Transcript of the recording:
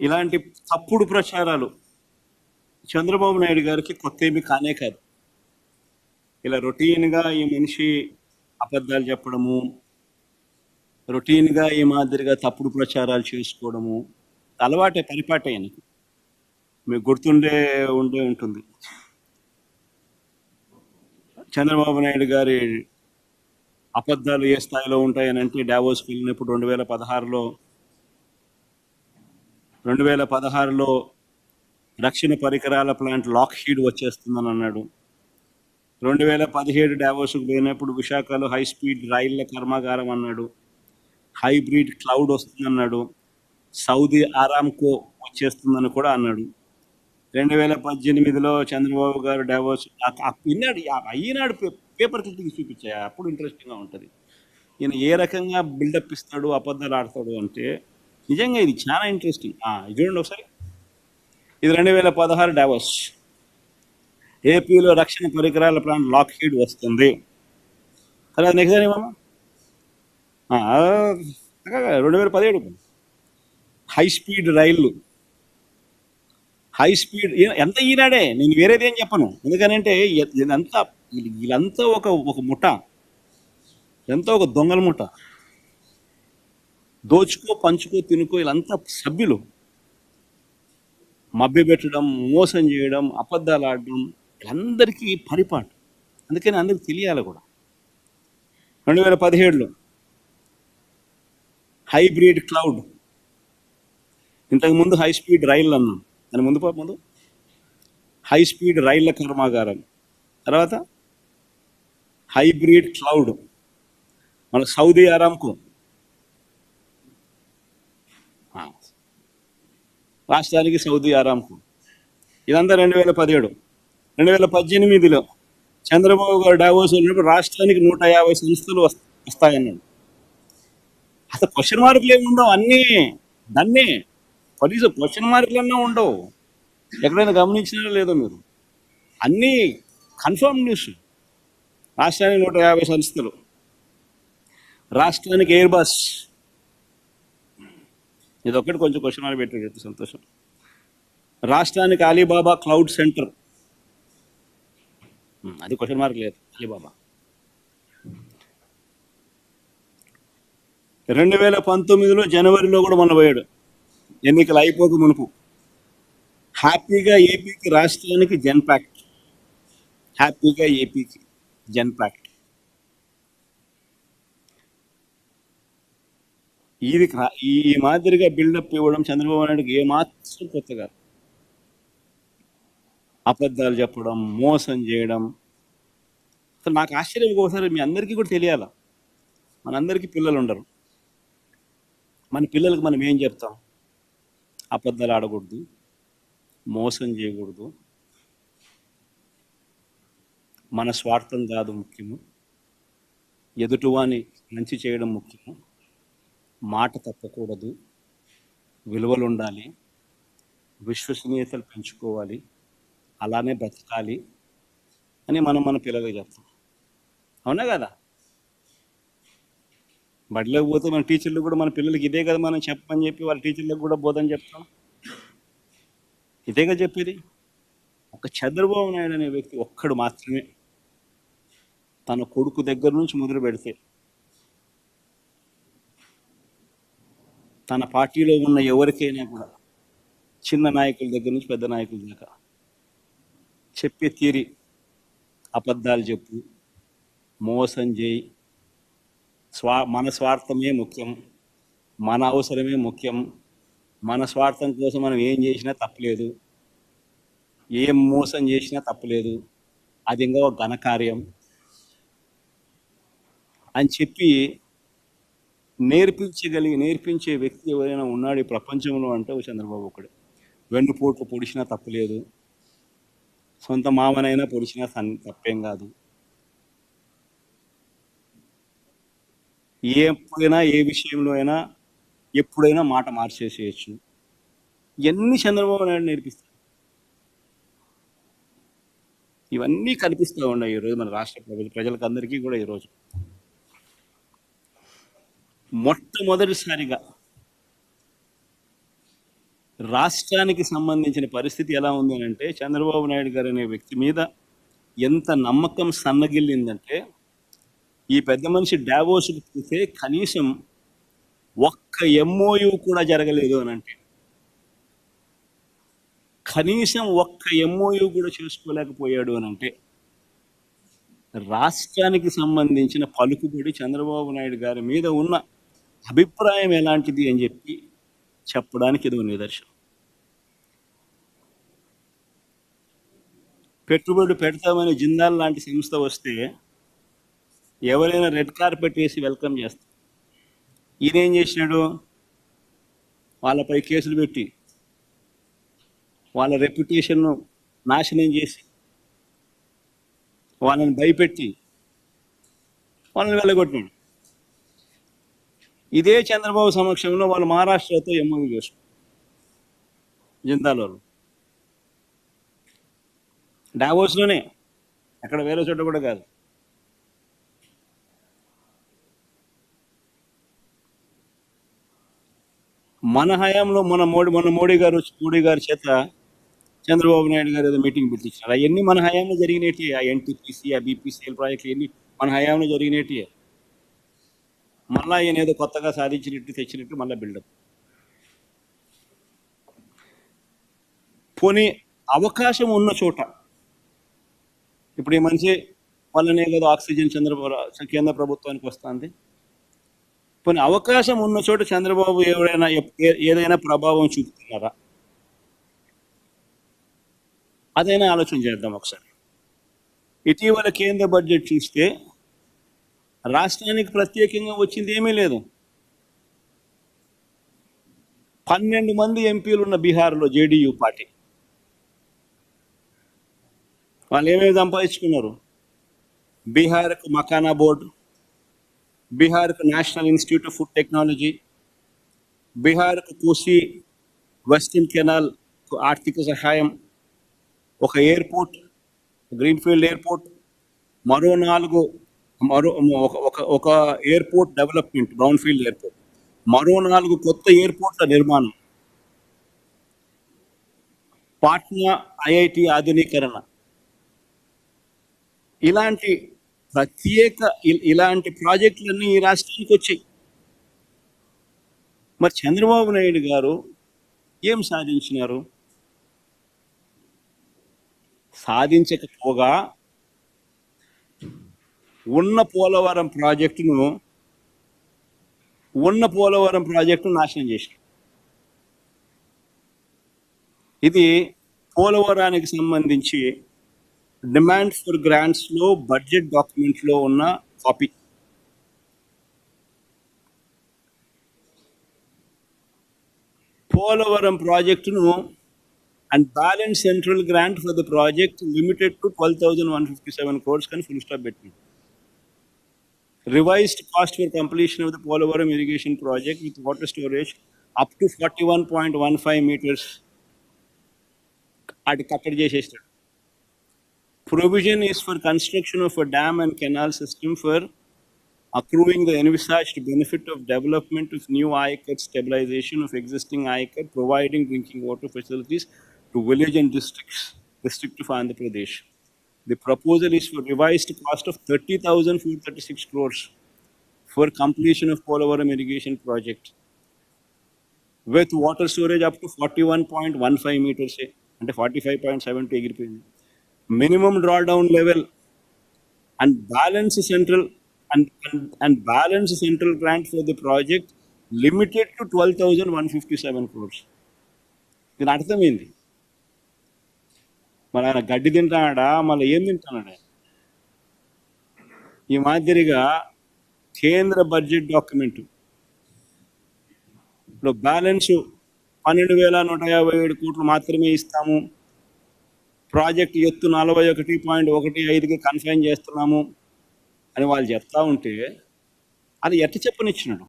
ఇలాంటి తప్పుడు ప్రచారాలు చంద్రబాబు నాయుడు గారికి కొత్త ఏమి కానే కాదు. ఇలా రొటీన్గా ఈ మనిషి అబద్ధాలు చెప్పడము రొటీన్గా ఈ మాదిరిగా తప్పుడు ప్రచారాలు చేసుకోవడము అలవాటే పరిపాటే అని మీకు గుర్తుండే ఉండే ఉంటుంది. చంద్రబాబు నాయుడు గారి అబద్ధాలు ఏ స్థాయిలో ఉంటాయని అంటే డావోస్కి వెళ్ళినప్పుడు రెండు వేల పదహారులో రెండు వేల పదహారులో రక్షణ పరికరాల ప్లాంట్ లాక్ హీడ్ వచ్చేస్తుందని అన్నాడు. రెండు వేల పదిహేడు డావోస్కు పోయినప్పుడు విశాఖలో హై స్పీడ్ రైళ్ళ కర్మాగారం అన్నాడు. హైబ్రిడ్ క్లౌడ్ వస్తుందన్నాడు సౌదీ ఆరామ్కో వచ్చేస్తుందని కూడా అన్నాడు. రెండు వేల పద్దెనిమిదిలో చంద్రబాబు గారు డావోస్ ఆ- ఆ ఈనాడు ఈనాడు పే- పేపర్ క్లిప్పింగ్ చూపించాయి. అప్పుడు ఇంట్రెస్టింగ్గా ఉంటుంది. ఈయన ఏ రకంగా బిల్డప్ ఇస్తాడు అబద్ధాలు ఆడతాడు అంటే నిజంగా ఇది చాలా ఇంట్రెస్టింగ్ ఇది చూడండి ఒకసారి. ఇది రెండు వేల పదహారు డావోస్ ఏపీలో రక్షణ పరికరాల ప్లాన్ లాక్ హీడ్ వస్తుంది తర్వాత నెక్స్ట్ ఏమన్నా రెండు వేల పదిహేడు. హై స్పీడ్ రైళ్ళు హై స్పీడ్ ఎంత ఈనాడే? నేను వేరేది ఏం చెప్పను. ఎందుకనంటే ఇదంతా వీళ్ళంతా ఒక ఒక ముఠ. ఎంతో ఒక దొంగల ముఠ. దోచుకో పంచుకో తినుకో వీళ్ళంతా సభ్యులు. మభ్య పెట్టడం మోసం చేయడం అబద్ధాలు ఆడడం వీళ్ళందరికీ పరిపాటు. అందుకని అందరికి తెలియాలి కూడా. రెండు వేల పదిహేడులో హైబ్రిడ్ క్లౌడ్. ఇంతకుముందు హై స్పీడ్ రైళ్ళు అన్నాం. దాని ముందు ముందు? హై స్పీడ్ రైళ్ళ కర్మాగారం తర్వాత హైబ్రిడ్ క్లౌడ్. మన సౌదీ అరామ్కు రాష్ట్రానికి సౌదీ ఆరాంకు ఇదంతా రెండు వేల పదిహేడు. రెండు వేల పద్దెనిమిదిలో చంద్రబాబు గారు డావోస్ వెళ్ళినప్పుడు రాష్ట్రానికి నూట యాభై సంస్థలు వస్తాయన్నాడు. అసలు క్వశ్చన్ మార్కులు ఏమి ఉండవు? అన్నీ దాన్నే కనీసం క్వశ్చన్ మార్కులన్నా ఉండవు. ఎక్కడైనా గమనించినా లేదో మీరు. అన్నీ కన్ఫర్మ్ న్యూస్. రాష్ట్రానికి నూట యాభై సంస్థలు. రాష్ట్రానికి ఎయిర్ బస్ ఇది కొంచెం క్వశ్చన్ మార్క్ పెట్టాడు సంతోషం. రాష్ట్రానికి అలీబాబా క్లౌడ్ సెంటర్. అది క్వశ్చన్ మార్క్ లేదు అలీబాబా. రెండు వేల పంతొమ్మిదిలో జనవరిలో కూడా మొన్న పోయాడు. ఎన్నికలు అయిపోక మునుపు. హ్యాపీగా ఏపీకి రాష్ట్రానికి జన్ ప్యాక్ట్. హ్యాపీగా ఏపీకి జన్ ప్యాక్ట్. ఇది ఈ మాదిరిగా బిల్డప్ ఇవ్వడం చంద్రబాబు నాయుడుకి ఏమాత్రం కొత్త కాదు. అబద్ధాలు చెప్పడం మోసం చేయడం. అసలు నాకు ఆశ్చర్యం ఒకసారి మీ అందరికీ కూడా తెలియాల? మనందరికీ పిల్లలు ఉండరు. మన పిల్లలకు మనం ఏం చెప్తాం? అబద్ధాలు ఆడకూడదు మోసం చేయకూడదు. మన స్వార్థం కాదు ముఖ్యము. ఎదుటివాని మంచి చేయడం ముఖ్యము. మాట తప్పకూడదు. విలువలు ఉండాలి విశ్వసనీయతలు పెంచుకోవాలి. అలానే బ్రతకాలి అని మనం మన పిల్లలకు చెప్తాం. అవునా కదా? బడిలోకి పోతే మన టీచర్లు కూడా మన పిల్లలకి ఇదే కదా మనం చెప్పని చెప్పి వాళ్ళ టీచర్లకు కూడా బోధన చెప్తాం. ఇదే కదా చెప్పేది? ఒక చంద్రబాబు నాయుడు అనే వ్యక్తి ఒక్కడు మాత్రమే తన కొడుకు దగ్గర నుంచి మొదలు పెడితే తన పార్టీలో ఉన్న ఎవరికైనా కూడా చిన్న నాయకుల దగ్గర నుంచి పెద్ద నాయకుల దాకా చెప్పే తీరి అబద్ధాలు చెప్పు మోసం చేయి. స్వా మన స్వార్థమే ముఖ్యం మన అవసరమే ముఖ్యం. మన స్వార్థం కోసం మనం ఏం చేసినా తప్పలేదు. ఏం మోసం చేసినా తప్పలేదు. అది ఇంకా ఒక ఘనకార్యం అని చెప్పి నేర్పించగలిగి నేర్పించే వ్యక్తి ఎవరైనా ఉన్నాడు ఈ ప్రపంచంలో అంటే ఓ చంద్రబాబు ఒకడే వెన్నుపోట్లు పొడిచినా తప్పలేదు. సొంత మామనైనా పొడిచినా సన్- తప్పేం కాదు. ఎప్పుడైనా ఏ విషయంలో అయినా ఎప్పుడైనా మాట మార్చేసేయచ్చు. ఎన్ని చంద్రబాబు నాయుడు నేర్పిస్తారు ఇవన్నీ కనిపిస్తూ ఉన్నాయి ఈరోజు మన రాష్ట్ర ప్రజలు ప్రజలకు అందరికీ కూడా ఈరోజు. మొట్టమొదటిసారిగా రాష్ట్రానికి సంబంధించిన పరిస్థితి ఎలా ఉంది అని అంటే చంద్రబాబు నాయుడు గారు అనే వ్యక్తి మీద ఎంత నమ్మకం సన్నగిల్లిందంటే ఈ పెద్ద మనిషి డావోస్కి పోతే కనీసం ఒక్క ఎంఓయు కూడా జరగలేదు అని అంటే కనీసం ఒక్క ఎంఓయు కూడా చేసుకోలేకపోయాడు అని అంటే రాష్ట్రానికి సంబంధించిన పలుకుబడి చంద్రబాబు నాయుడు గారి మీద ఉన్న అభిప్రాయం ఎలాంటిది అని చెప్పి చెప్పడానికి ఇది ఒక నిదర్శనం. పెట్టుబడి పెడతామని జిందాల్ లాంటి సంస్థ వస్తే ఎవరైనా రెడ్ కార్పెట్ వేసి వెల్కమ్ చేస్తారు. ఈయనేం చేసినాడు? వాళ్ళపై కేసులు పెట్టి వాళ్ళ రెప్యుటేషన్ను నాశనం చేసి వాళ్ళని భయపెట్టి వాళ్ళని వెళ్ళగొట్టినాడు. ఇదే చంద్రబాబు సమక్షంలో వాళ్ళు మహారాష్ట్రతో ఎంఓవి చేసుకున్నారు జిందాల్ వాళ్ళు డావోస్లోనే అక్కడ వేరే చోట కూడా కాదు. మన హయాంలో మన మోడీ మన మోడీ గారు మోడీ గారి చేత చంద్రబాబు నాయుడు గారు ఏదో మీటింగ్ పెట్టించారు అవన్నీ మన హయాంలో జరిగినట్టు. ఆ ఎన్టీపీసీ ఆ బీపీసీఎల్ ప్రాజెక్టులు ఎన్ని మన హయాంలో జరిగినట్టు. మళ్ళా ఈయన ఏదో కొత్తగా సాధించినట్టు తెచ్చినట్టు మళ్ళీ బిల్డప్ పోనీ అవకాశం ఉన్న చోట ఇప్పుడు ఈ మనిషి వల్లనే కదా ఆక్సిజన్ చంద్రబాబు కేంద్ర ప్రభుత్వానికి వస్తుంది. పోనీ అవకాశం ఉన్న చోట చంద్రబాబు ఎవరైనా ఏదైనా ప్రభావం చూపుతున్నారా? అదైనా ఆలోచన చేద్దాం ఒకసారి. ఇటీవల కేంద్ర బడ్జెట్ చూస్తే రాష్ట్రానికి ప్రత్యేకంగా వచ్చింది ఏమీ లేదు. పన్నెండు మంది ఎంపీలు ఉన్న బీహార్లో జేడీయూ పార్టీ. వాళ్ళు ఏమేమి సంపాదించుకున్నారు? బీహార్కు makhana board బీహార్కు national institute of food technology బీహార్కు Kosi western canal ఆర్థిక సహాయం ఒక ఎయిర్పోర్ట్ గ్రీన్ఫీల్డ్ ఎయిర్పోర్ట్ మరో నాలుగు మరో ఒక ఒక ఎయిర్పోర్ట్ డెవలప్మెంట్ బ్రౌన్ఫీల్డ్ ఎయిర్పోర్ట్. మరో నాలుగు కొత్త ఎయిర్పోర్ట్ల నిర్మాణం. పాట్నా ఐఐటి ఆధునీకరణ. ఇలాంటి ప్రత్యేక ఇలాంటి ప్రాజెక్టులన్నీ ఈ రాష్ట్రానికి వచ్చాయి. మరి చంద్రబాబు నాయుడు గారు ఏం సాధించినారు? సాధించకపోగా ఉన్న పోలవరం ప్రాజెక్టును ఉన్న పోలవరం ప్రాజెక్టును నాశనం చేశారు. ఇది పోలవరానికి సంబంధించి డిమాండ్ ఫర్ గ్రాంట్స్లో బడ్జెట్ డాక్యుమెంట్లో ఉన్న కాపీ. పోలవరం ప్రాజెక్టును and balance central grant for the project limited to twelve thousand one fifty seven crores కానీ ఫుల్ స్టాప్ పెట్టింది. revised cost for completion of the Polavaram irrigation project with water storage up to 41.15 meters at Kakarja Provision is for construction of a dam and canal system for accruing the envisaged benefit of development of new ICAT stabilization of existing ICAT, providing drinking water facilities to village and districts, district of Andhra Pradesh. The proposal is for revised cost of 30,436 crores for completion of Polavaram irrigation project with water storage up to 41.15 meters, అంటే 45.72 ఎగిరిపోయింది minimum drawdown level and balance central and, and, and balance central grant for the project limited to 12,157 crores. దీని అర్థం ఏంది మరి ఆయన గడ్డి తింటాడా మళ్ళీ ఏం తింటాడు ఈ మాదిరిగా కేంద్ర బడ్జెట్ డాక్యుమెంట్. ఇప్పుడు బ్యాలెన్స్ పన్నెండు వేల నూట యాభై ఏడు కోట్లు మాత్రమే ఇస్తాము. ప్రాజెక్ట్ ఎత్తు నలభై ఒకటి పాయింట్ ఒకటి ఐదుకి కన్ఫైన్ చేస్తున్నాము అని వాళ్ళు చెప్తా ఉంటే అది ఎట్ట చెప్పనిచ్చినాడు?